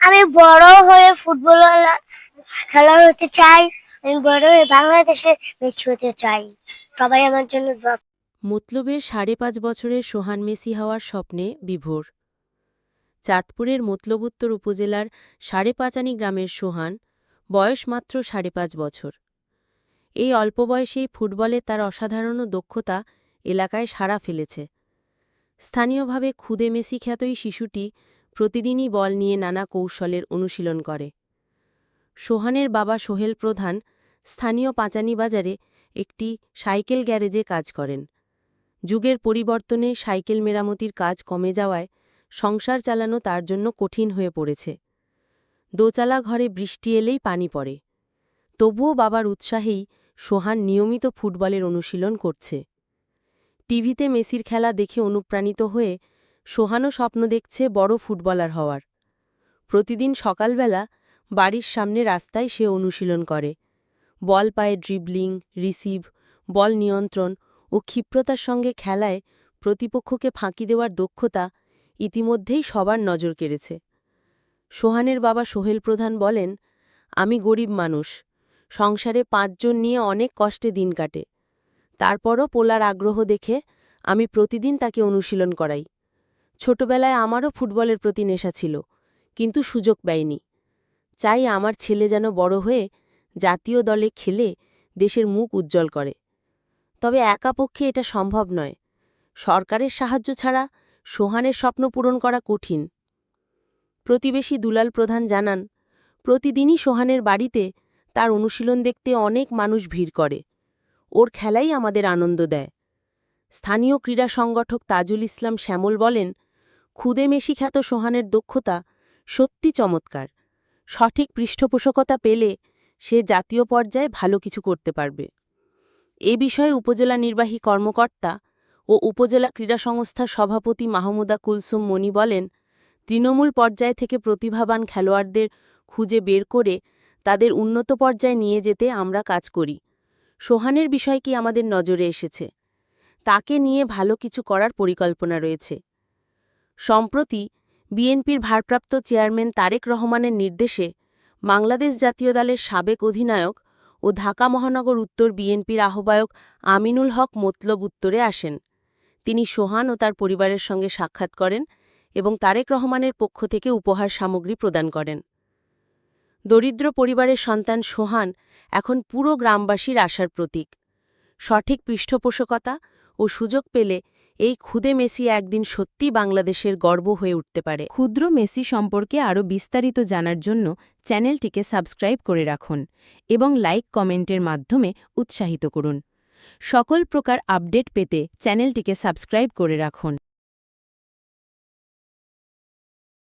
আমি বড় হয়ে ফুটবল খেলা হতে চাই, আমি বড় হয়ে বাংলাদেশের মেসি হতে চাই। সবাই আমার জন্য মতলবের সাড়ে পাঁচ বছরের সোহান মেসি হওয়ার স্বপ্নে বিভোর। চাঁদপুরের মতলব উত্তর উপজেলার সাড়ে পাঁচানি গ্রামের সোহান, বয়স মাত্র সাড়ে পাঁচ বছর। এই অল্প বয়সেই ফুটবলে তার অসাধারণ দক্ষতা এলাকায় সাড়া ফেলেছে। স্থানীয়ভাবে খুদে মেসি খ্যাত এই শিশুটি প্রতিদিনই বল নিয়ে নানা কৌশলের অনুশীলন করে। সোহানের বাবা সোহেল প্রধান স্থানীয় পাঁচানি বাজারে একটি সাইকেল গ্যারেজে কাজ করেন। যুগের পরিবর্তনে সাইকেল মেরামতির কাজ কমে যাওয়ায় সংসার চালানো তার জন্য কঠিন হয়ে পড়েছে। দোচালা ঘরে বৃষ্টি এলেই পানি পড়ে। তবুও বাবার উৎসাহেই সোহান নিয়মিত ফুটবলের অনুশীলন করছে। টিভিতে মেসির খেলা দেখে অনুপ্রাণিত হয়ে সোহানও স্বপ্ন দেখছে বড় ফুটবলার হওয়ার। প্রতিদিন সকালবেলা বাড়ির সামনে রাস্তায় সে অনুশীলন করে। বল পায়ে ড্রিবলিং রিসিভ বল নিয়ন্ত্রণ ও ক্ষিপ্রতার সঙ্গে খেলায় প্রতিপক্ষকে ফাঁকি দেওয়ার দক্ষতা ইতিমধ্যেই সবার নজর কেড়েছে। সোহানের বাবা সোহেল প্রধান বলেন, আমি গরিব মানুষ। সংসারে পাঁচজন নিয়ে অনেক কষ্টে দিন কাটে। তারপরও পোলার আগ্রহ দেখে আমি প্রতিদিন তাকে অনুশীলন করাই। ছোটবেলায় আমারও ফুটবলের প্রতি নেশা ছিল, কিন্তু সুযোগ পাইনি। চাই আমার ছেলে যেন বড় হয়ে জাতীয় দলে খেলে দেশের মুখ উজ্জ্বল করে। তবে একা পক্ষে এটা সম্ভব নয়। সরকারের সাহায্য ছাড়া সোহানের স্বপ্ন পূরণ করা কঠিন। প্রতিবেশী দুলাল প্রধান জানান, প্রতিদিনই সোহানের বাড়িতে তার অনুশীলন দেখতে অনেক মানুষ ভিড় করে। ওর খেলাই আমাদের আনন্দ দেয়। স্থানীয় ক্রীড়া সংগঠক তাজুল ইসলাম শ্যামল বলেন খুদে মেশি খ্যাত সোহানের দক্ষতা সত্যি চমৎকার। সঠিক পৃষ্ঠপোষকতা পেলে সে জাতীয় পর্যায়ে ভালো কিছু করতে পারবে। এ বিষয়ে উপজেলা নির্বাহী কর্মকর্তা ও উপজেলা ক্রীড়া সংস্থার সভাপতি মাহমুদা কুলসুম মনি বলেন, তৃণমূল পর্যায় থেকে প্রতিভাবান খেলোয়াড়দের খুঁজে বের করে তাদের উন্নত পর্যায়ে নিয়ে যেতে আমরা কাজ করি। সোহানের বিষয়টি আমাদের নজরে এসেছে? তাকে নিয়ে ভালো কিছু করার পরিকল্পনা রয়েছে। সম্প্রতি বিএনপির ভারপ্রাপ্ত চেয়ারম্যান তারেক রহমানের নির্দেশে বাংলাদেশ জাতীয় দলের সাবেক অধিনায়ক ও ঢাকা মহানগর উত্তর বিএনপির আহ্বায়ক আমিনুল হক মতলব উত্তরে আসেন। তিনি সোহান ও তার পরিবারের সঙ্গে সাক্ষাৎ করেন এবং তারেক রহমানের পক্ষ থেকে উপহার সামগ্রী প্রদান করেন। দরিদ্র পরিবারের সন্তান সোহান এখন পুরো গ্রামবাসীর আশার প্রতীক। সঠিক পৃষ্ঠপোষকতা ও সুযোগ পেলে এই ক্ষুদে মেসি একদিন সত্যি বাংলাদেশের গর্ব হয়ে উঠতে পারে। ক্ষুদ্র মেসি সম্পর্কে আরও বিস্তারিত জানার জন্য চ্যানেলটিকে সাবস্ক্রাইব করে রাখুন এবং লাইক কমেন্টের মাধ্যমে উৎসাহিত করুন। সকল প্রকার আপডেট পেতে চ্যানেলটিকে সাবস্ক্রাইব করে রাখুন।